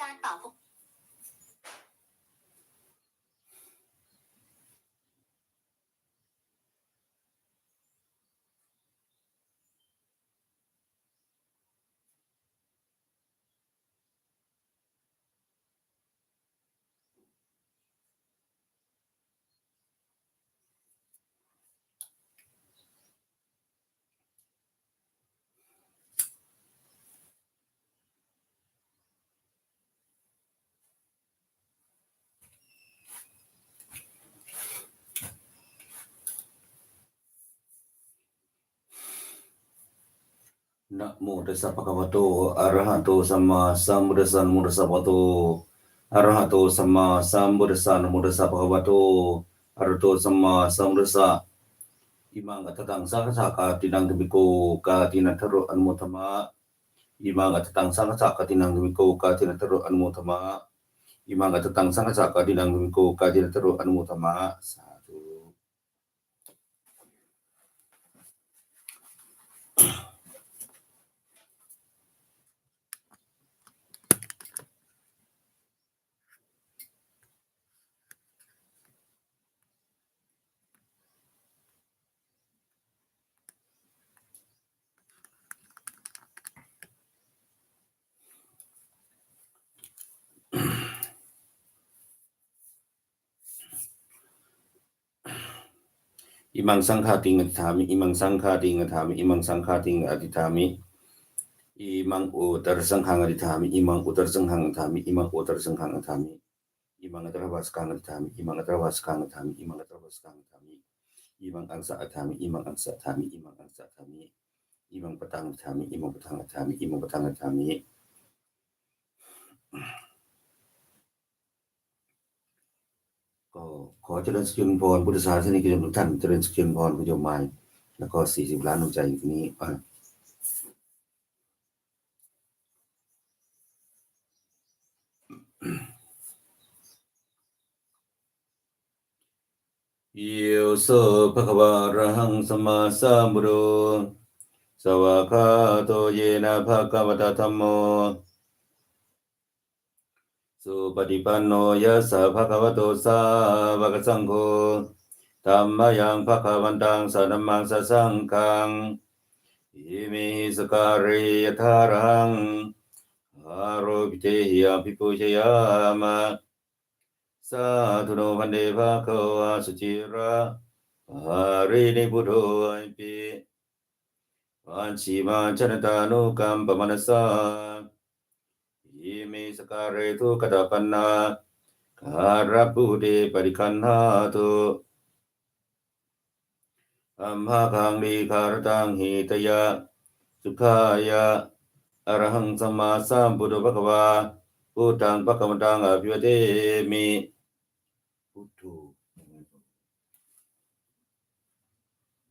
干าร นะโมตัสสะภะคะวะโตอะระหะโตสัมมาสัมพุทธัสสะนะโมตัสสะภะคะวะโตอะระหะโตสัมมาสัมพุทธัสสะนะโมตัสสะภะคะวะโตอะระหะโตสัมมาสัมพุทธัสสะอิมังอัตตังสังฆสากาตินังตุมิโกกาตินัทโรอนุโมทมะอิมังอัตตังสังฆสากาตินังตุมิโกกาตินัทโรอนุโมทมะอิมังอัตตังสังฆสากาตินังตุมิโกกาตินัทโรอนุโมทมะ สาธุอิมังสังฆาติงอธิษฐามิอิมังสังฆาติงอธิษฐามิอิมังสังฆาติงอธิษฐามิอิมังอุตรสังฆั ก็ขอเจริญสุขพรพุทธศาสนิกชนทุกท่านเจริญสุขพรคุณโยมมายแล้วก็สี่สิบล้านดวงใจอยู่ที่นี้อะโยโสภะคะวะระหังสมาสัมพุทโธสวากาโตเยนะภะคะวะตะธัมโม ปฏิปันโนยัสะภะคะวะโตสาวกสังโฆธรรมยังภะคะวันตังสันมังสะสังคังอิมิสการิยทารังอาโรปิเจหิยปิปุชยามะสาธุโนพันเดภะคะวะสุจิระอารินิพุทโธอิปิวันชิมาชนตานุกัมปมนัสสะอิมิ สการิทุกตปันนาการพุเดปริคันหาตุอัมภาคังดีคารตังหิตยะสุขายะอรหังสมมาสัมพุทธภควาพุทธังภควตังอภิวเทมิพุทโธ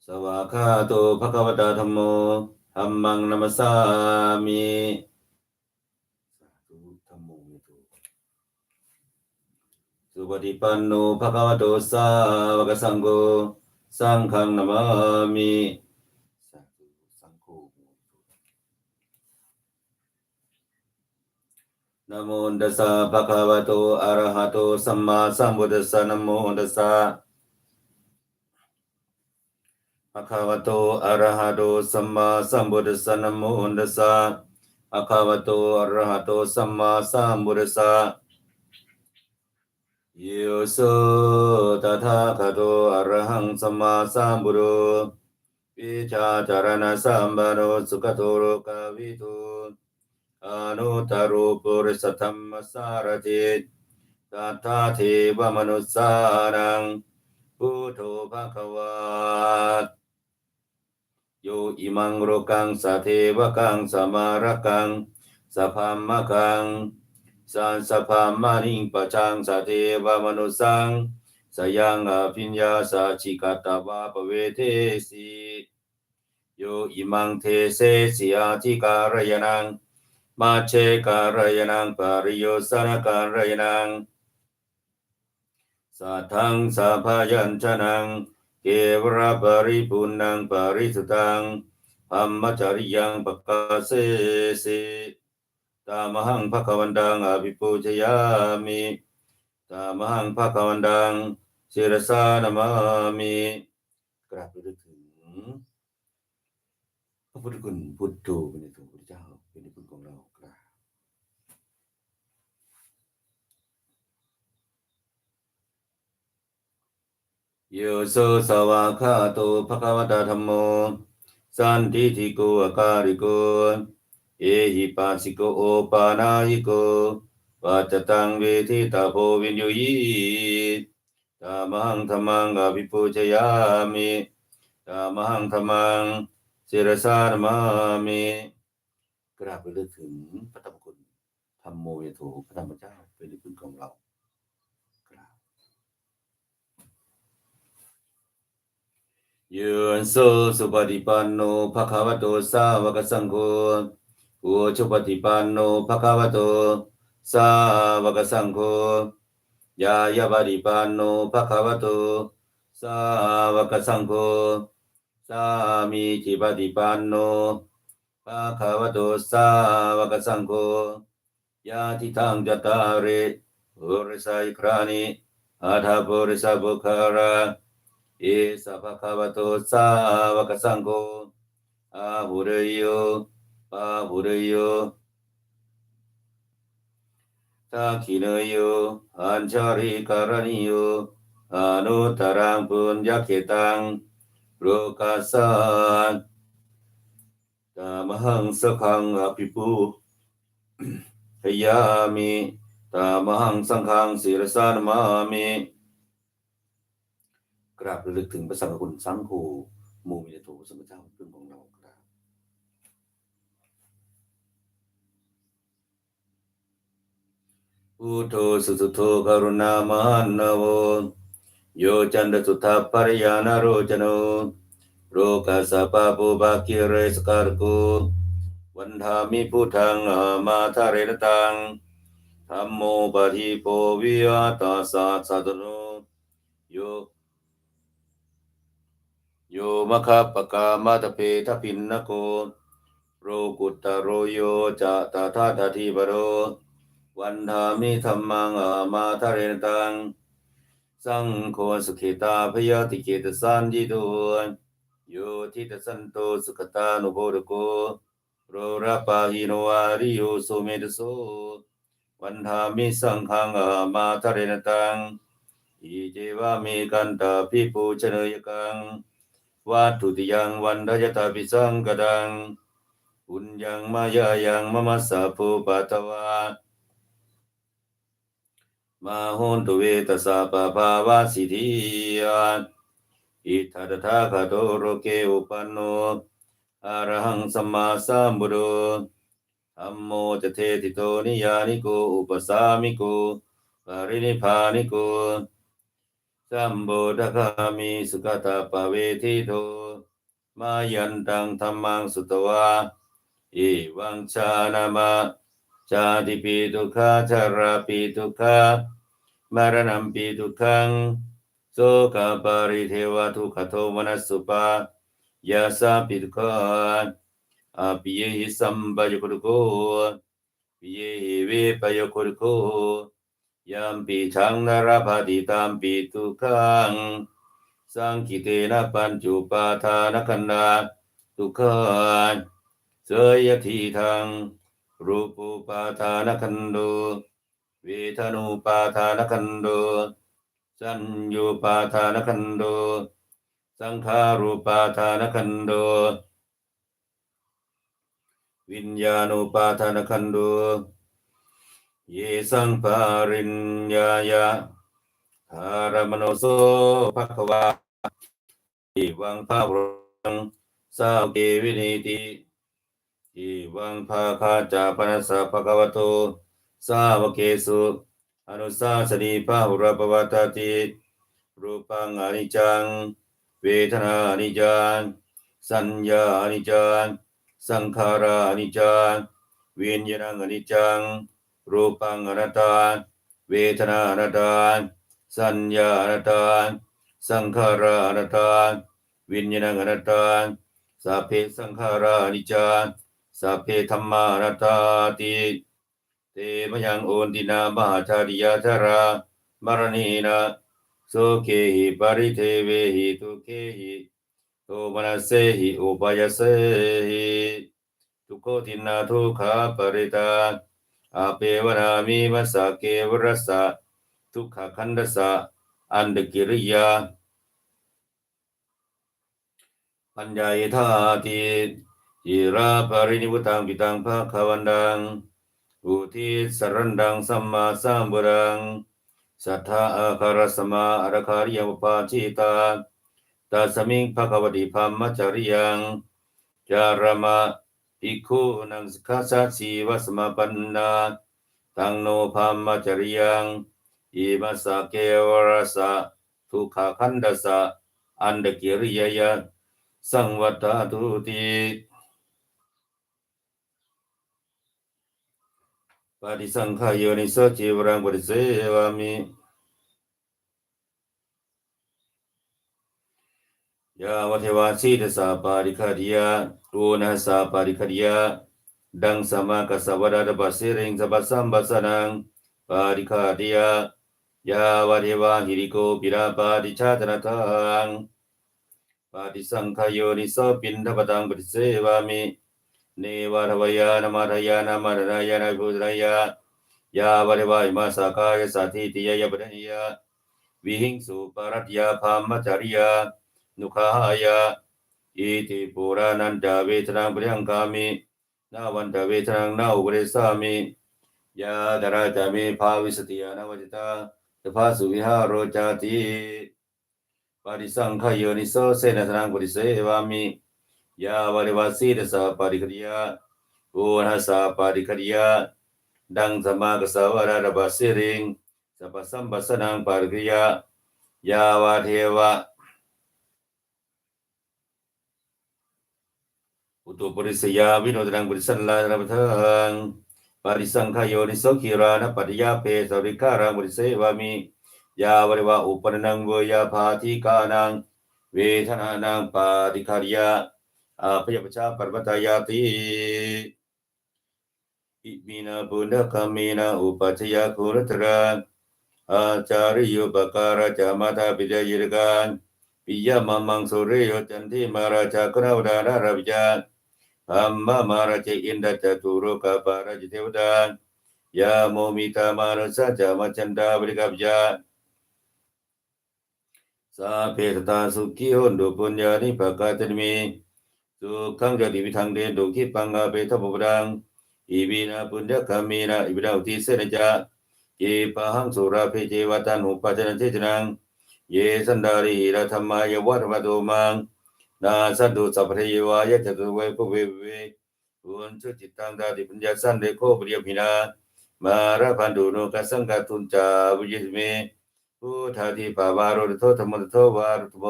สวากาโตภควตาธัมโมธัมมังนัมสสามิสาธุธัมโมเมตุ สุปฏิปันโนภะคะวโตสาวกสังโฆสังฆังนามามิสาธุสังโฆนะโมตัสสะภะคะวะโตอะระหะโตสัมมาสัมพุทธัสสะนะโมตัสสะภะคะวะโตอะระหะโตสัมมาสัมพุทธัสสะนะโมตัสสะภะคะวะโตอะระหะโตสัมมาสัมพุทธัสสะ ยโสตถาคตโตอรหังสัมมาสัมพุทโธปิชาจารณะสัมปันโนสุขโตโลกาวิทูอนุตตรโปุริสธรรมสารติตัทาเทวมนุสสานังพุทโธภะคะวาโยอิมังโรกังสะเทวกังสมารกังสพามมะกัง สันสภามานิงปะชังสะเทวมนุสังสยังอภิญญาสาชิกาตวาปเวเทสีโยอิมังเทเสสิอาทิการยนังมาเชการยนังปริโยสนการยนังสัทธังสัพพยัญชนังเกวระปริปุณังปริสุตังธรรมจริยังปกาเสสิ ตามหังภะควันตังอภิปูชยามิตามหังภะควันตังศิรสานามามิกราบระลึกถึงพระพุทธคุณพุทโธเป็นในตัวพระพุทธเจ้าเป็นในคุณของเรากราบโยโสสวากขาโตภะคะวะตาธัมโมสันติทิโกอาการิโก เอหิปัสสิโกโอปานายิโกปัจจตังเวทิตาโพวินโยยีตามังธรรมังอภิปูชยามิตามังธรรมังศิรสารมามิกราบไปเลือกถึงพระธรรมคุณธรรมโมยโถพระธรรมเจ้าเป็นที่พึ่งของเรายืนโสสุปฏิปันโนภะคะวะโตสาวกสังโฆ อุชุปฏิปันโนภะคะวะโต สาวกสังโฆ ยายาปฏิปันโนภะคะวะโต สาวกสังโฆ สามีจิปฏิปันโนภะคะวะโต สาวกสังโฆ ยาทิทังจตาริปุริสัยครานิอาทาปุริสัพพุคาราเอสะภะคะวะโต สาวกสังโฆอาหุเรโย ปาหุเรโยทักขิเนโยอัญชาริการณิโยอนุตตรังปุญญเขตังโลกัสสันตามหังสขังอภิปูพยามิตามหังสังฆังศิรสานมามิกราบระลึกถึงพระสังฆคุณสังโฆมูมิเนโถสมเจ้ากราบ พุทโธสุสุโธกรุณามหันนโวโยจันตสุทาปริยานโรจโนโรกัสะปะปุบาคิเรสการโกวันธามิพุทธังอามาทาเรนตังธัมโมปะทิโปวิยาตาสัสสะตโนโยโยมะคะปะกามาตเพทพินนโกโรกุตตโรโยจะตาทาทาทีบโร วันธามิธรรมังอามาทะเรนตัง สังโฆสุขิตาพยาติเกตสันจิตุโยทิตสันโตสุขตานุโบรโกโรระปาหิโนอาริโยโสเมตโสวันธามิสังฆังอามาทะเรนตังอิเจวะเมกันตาพิปูชนยกังวัตถุติยังวันทยตาปิสังกดังปุญญังมายายังมมัสสะภูปัตวา มาโหนตุเวตสาปะภาวาสิทธิยานอิทัตถาคโตโรเกอุปันโนอะระหังสัมมาสัมพุทโธธัมโมจะเทติโตนิยานิโกอุปสามิโกปรินิพานิโกสัมโบทคามิสุขตาปเวทิโทมายันตังธรรมังสุตวาอิวังชานามะ ชาติปีทุกขาชาราปีทุกขามารณัมปีทุกขังโสกปาริเทวทุกขโทมนัสสุปายาสาปิทุกขาอาปิเยหิสัมปะยุคุโกปิเยหิเวปยุคุโกยัมปีชังนรพาติตามปีทุขังสังคิเตนะปัญจุปาทานขันธาทุกขังเสยทีทัง รูปุปาทานขันโดเวทนุปาทานขันโดสัญญูปาทานขันโดสังขารูปาทานขันโดวิญญาณุปาทานขันโดเยสังปาริญญายะธารมโนโสภควาอิวังภาวังสาวเกวินิติ อิวังภาคาจาปนัสสะภควโตสาวเกสุอนุสาสนีภาหุระปวัตติรูปังอนิจจัง เวทนาอนิจจัง สัญญาอนิจจัง สังขาราอนิจจังวิญญาณังอนิจจัง รูปังอนัตตาเวทนาอนัตตาสัญญาอนัตตาสังขาราอนัตตาวิญญาณังอนัตตาสัพเพสังขารานิจจา สัพเพธรรมานัตตาติมยังโอนตินามหาชาริยาชารามรณีนาโสเคหิปริเทเวหิทุเคหิโทมนัสเสหิอุปายเสหิทุกโขทินนาทุกขาปริตาอาเปวนามิมัสสะเกวรสะทุกขคันดสะอันดกิริยาปัญญายธาติ จิราภารินิพุตังปิตังภาควันดัง อุทิศสรันดังสัมมาสัมบุรัง สัทธาอาคารสมาอารคาริยปาชิตาตัสมิงภควติพัมมจริยัง จารมะภิกขุนังสกัสสะสีวสมาปันนาตังโนพัมมจริยังอิมัสสะเกวรสะทุกขคันดัสสะอันเดกิริยยะสังวัตตุติ ปฏิสังขายโยนิโสจิวรังปฏิเสวามิยาวเทวาสีตสาปาริคาดิยาโอนะสาปาริคาดิยาดังสมากัสสวดาดบัสเสริงสัพพสัมปัสนังปาริคาดิยายาวเทวาหิริโกปิราปาริชาตนะทังปฏิสังขายโยนิโสปินทปตังปฏิเสวามิ เนวารวยานามาทยานามาทยานาภูตรายายาวริวายมาสากายสัติติยยปะยาวิหิงสุปรัตยาภามจาริยานุขายาอิติปุรานันจาเวทนาปริยังกามินาวันตเวทนังนาอุปเรสามิยาดาราจามิภาวิสติยานาวจิตาสภาสุวิหารโรจาติปาริสังขายนิโสเสนสนังปริเสวามิ ยาวริวาสีดสาปาริคริยาโอนะสาปาริคริยาดังสมากสาวราระบาสิริงสัพสัมปัสนังปาริคริยายาวาเทวะอุตุปริสยาวิโนตนังปริสันลาระบัทังปาริสังขายโยนิโสขีรานะปัตยาเพสริการังปริเสวามิยาวริวาอุปนังเวยาภาธิกานังเวทนานังปาริคาริยาอาพยปชาปรมัตายาติอิมินาบุญคามีนาอุปัชยาคุรตระ อาจาริโยปการาจามาตาปิจายรการปิยามังมังสุริโยจันทิมาราชากราวดานาราวิจาอัมมามาราชอินดาจตุโรกาปาราจเทวดายาโมมิตามาราชจามาจันดาบริกัปยาสาเพตตาสุขีหุนดุปุญญานิปกาตนิมี สุขังจติวิทังเดนดุขิปังอาเปทปปดังอีบีนาปุญญคามีนาอิบิดาอุติเสนจาเยปะหังสุราเพเจวตันหุปัจจนเทจนังเยสันดาริหิระธรรมายวัฏมาโตมังนาสันตุสัพพเยวายะจตุเวปุเวเวอุนสุจิตตังดาติปัญญาสันเดโคปริยพินามาระพันตุโนกัสังกตุนจาวิจิเมพุทธาทิปาวารุโทธรรมโทวารุโม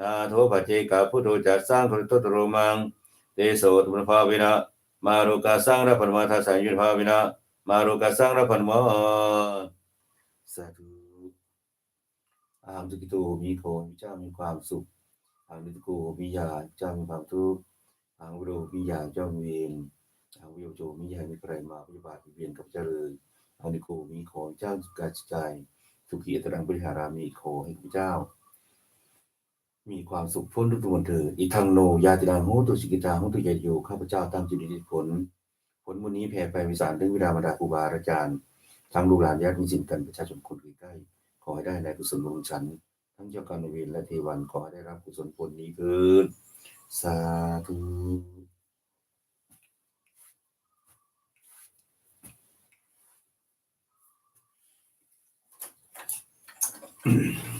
นาโทปัจเจกาพุทโธจัสสร้างครุตตโรมัง เตโสตุมภาวินะ มาโรกาสร้างรัพันมาทาสังยุทภาวินะ มาโรกาสร้างรัพันมาสาธุอามตุกิโตมีโคมีเจ้ามีความสุขอามตุกิโกมียาเจ้ามีความทุกข์อามวิโรมียาเจ้ามีเวรอามวิโยโจมียามีใครมาปฏิบัติเวียนกับเจริญอามิโกมีขอเจ้าสุขกายใจสุขีอัตรังบริหารามีขอให้พระเจ้า มีความสุขพ้นทุกทุกวันเถิดอีทังโนยาติดังโหตุสิกิตาโหตุยายโยข้าพเจ้าตั้งจิตนิผล ผลวันนี้แผ่ไปวิสารถึงวิรามดาครูบาอาจารย์ทั้งลูกหลานญาติมิตรกันประชาชนคนใกล้ขอให้ได้ในกุศลบุญฉัน ทั้งเจ้ากรรมนายเวรและเทวันขอให้ได้รับกุศลผลนี้เถิดสาธุอ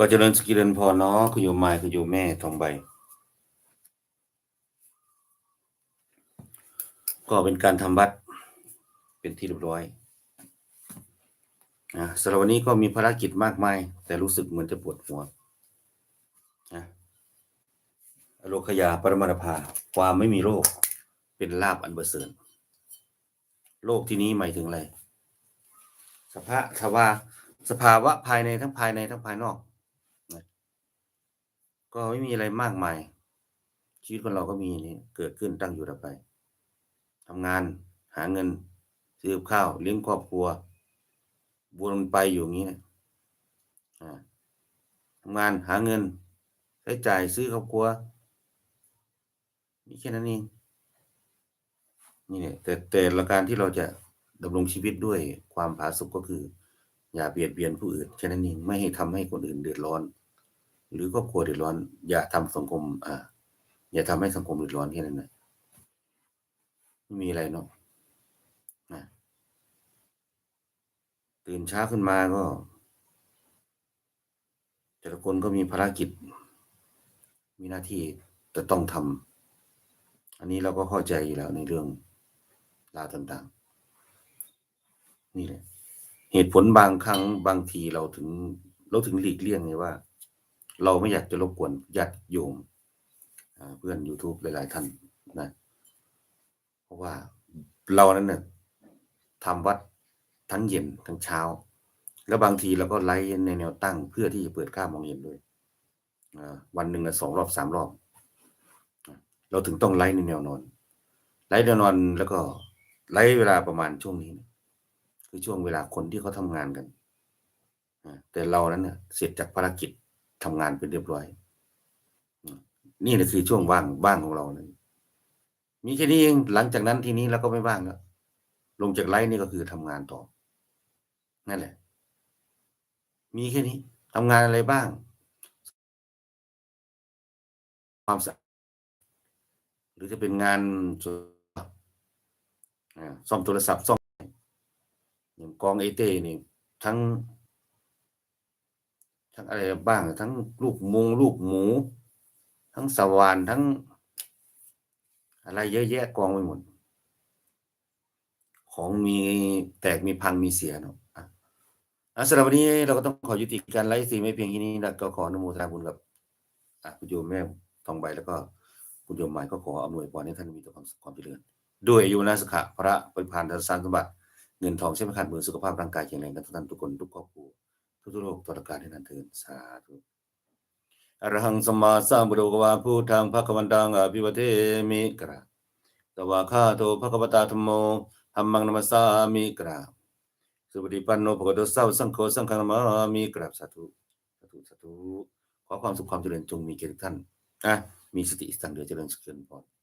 ก็เจริญสกิเรนพอเนาะคุณโยมไม้คุณโยมแม่ทองใบ ก็เป็นการทำวัดเป็นที่เรียบร้อยนะสำหรับวันนี้ก็มีภารกิจมากมาย แต่รู้สึกเหมือนจะปวดหัวนะโรคยาปรมาภาความไม่มีโรค เป็นลาบอันประเสริฐโรคที่นี้หมายถึงอะไร สภาภาวะสภาวะภายในทั้งภายในทั้งภายนอก ก็ไม่มีอะไรมากมาย ชีวิตคนเราก็มีนี่เกิดขึ้นตั้งอยู่ดับไปทำงานหาเงินซื้อข้าวเลี้ยงครอบครัววนไปอยู่อย่างนี้นะอ่าทำงานหาเงินใช้จ่ายซื้อครอบครัวมีแค่นั้นเองนี่เนี่ยแต่แต่ละการที่เราจะดำรงชีวิตด้วยความผาสุกก็คือ อย่าเบียดเบียนผู้อื่นแค่นั้นเองไม่ให้ทำให้คนอื่นเดือดร้อน หรือครอบครัวเดือดร้อน อย่าทำสังคม อ่า อย่าทำให้สังคมเดือดร้อนแค่นั้นนะไม่มีอะไรเนาะนะตื่นเช้าขึ้นมาก็ แต่ละคนก็มีภารกิจ มีหน้าที่จะต้องทำอันนี้เราก็เข้าใจอยู่แล้วในเรื่องราวต่างๆ นี่แหละ เหตุผลบางครั้งบางทีเราถึง เราถึงหลีกเลี่ยงไงว่า เราไม่อยากจะรบกวนญาติโยมเพื่อน YouTube หลาย ๆ ท่านนะ เพราะว่าเรานั้นเนี่ยทำวัดทั้งเย็นทั้งเช้า แล้วบางทีเราก็ไลฟ์ในแนวตั้งเพื่อที่จะเปิดค่ามองเย็นด้วยวันหนึ่งละสองรอบสามรอบ เราถึงต้องไลฟ์ในแนวนอน ไลฟ์แนวนอนแล้วก็ไลฟ์เวลาประมาณช่วงนี้ คือช่วงเวลาคนที่เขาทำงานกันแต่เรานั้นเนี่ยเสร็จจากภารกิจ ทำงานเป็นเรียบร้อย นี่แหละคือช่วงว่างว่างของเรานะมีแค่นี้เองหลังจากนั้นทีนี้เราก็ไม่ว่างแล้วลงจากไลฟ์นี่ก็คือทำงานต่อ นั่นแหละ มีแค่นี้ทำงานอะไรบ้าง ความสะหรือจะเป็นงานซ่อมโทรศัพท์ซ่อมอย่างกองไอเต้นี่ทั้ง ทั้งอะไรบ้าง ทั้งลูกมงลูกหมู ทั้งสว่านทั้ง อะไรเยอะแยะกองไปหมด ของมีแตกมีพังมีเสียเนาะอะสำหรับวันนี้เราก็ต้องขอยุติการไลฟ์สีไม่เพียงแค่นี้นะก็ขออนุโมทนาบุญกับคุณโยมแม่ทองใบแล้วก็คุณโยมหมายก็ขออำนวยพรให้ท่านมีแต่ความสุขความเจริญด้วยอายุนะสุขะพระปริพานทศสารสมบัติเงินทองใช้ไม่ขาดมือสุขภาพร่างกายแข็งแรงกันทุกท่านทุกคนทุกครอบครัว ทุกโลกตลอดกาลให้นานเทินสาธุอรหังสมมาสัมพุทโธภะคะวะพุทธังภะคะวันตังอภิวเทมิกราบสวากขาโตภะคะวตาธัมโมธัมมังนัมสสามิกราสุปฏิปันโนภะคะวะโตสาสังโฆสังฆนามามิกราบสาธุสาธุสาธุขอความสุขความเจริญจงมีแก่ทุกท่านอะมีสติสังเดือเจริญสุขเจริญพร